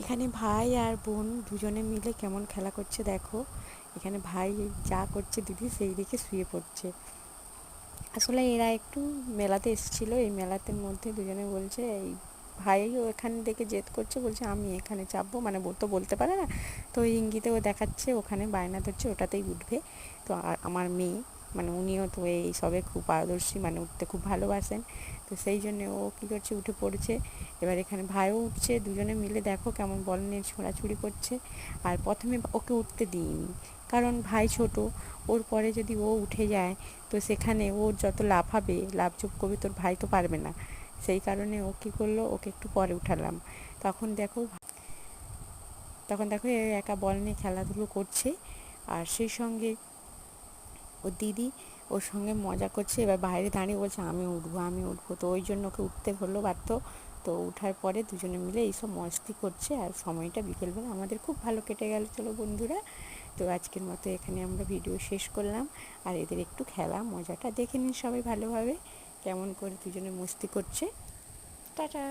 এখানে ভাই আর বোন দুজনে মিলে কেমন খেলা করছে দেখো। এখানে ভাই যা করছে দিদি সেই দিকে শুয়ে পড়ছে। আসলে এরা একটু মেলাতে এসেছিল, এই মেলাতে মধ্যে দুজনে বলছে, এই ভাইও এখান থেকে জেদ করছে, বলছে আমি এখানে চাপবো। মানে তো বলতে পারে না। তো ইঙ্গিতে ও দেখাচ্ছে, ওখানে বায়না ধরছে, ওটাতেই উঠবে। তো আমার মেয়ে মানে উনিও তো এই সবে খুব পারদর্শী মানে উঠতে খুব ভালোবাসেন। তো সেই জন্যে ও কী করছে, উঠে পড়ছে। এবার এখানে ভাইও উঠছে, দুজনে মিলে দেখো কেমন বল নিয়ে ছোঁড়াছুড়ি করছে। আর প্রথমে ওকে উঠতে দিইনি, কারণ ভাই ছোট, ওর পরে যদি ও উঠে যায়, তো সেখানে ওর যত লাফাবে লাভজোপ করবে, তোর ভাই তো পারবে না। সেই কারণে ও কী করল, ওকে একটু পরে উঠালাম। তখন দেখো তখন দেখো একা বল নিয়ে খেলাধুলো করছে। আর সেই সঙ্গে ওর দিদি ওর সঙ্গে মজা করছে, এবার বাইরে দাঁড়িয়ে বলছে, আমি উঠবো আমি উঠবো। তো ওই জন্য ওকে উঠতে হলো বাধ্য। তো উঠার পরে দুজনে মিলে এইসব মস্তি করছে আর সময়টা বিকেলবেলা আমাদের খুব ভালো কেটে গেল। চলো বন্ধুরা, তো আজকের মতো এখানে আমরা ভিডিও শেষ করলাম। আর এদের একটু খেলা, মজাটা দেখে নিন সবাই ভালোভাবে। কেমন করে দুজনে মস্তি করছে। টাটা।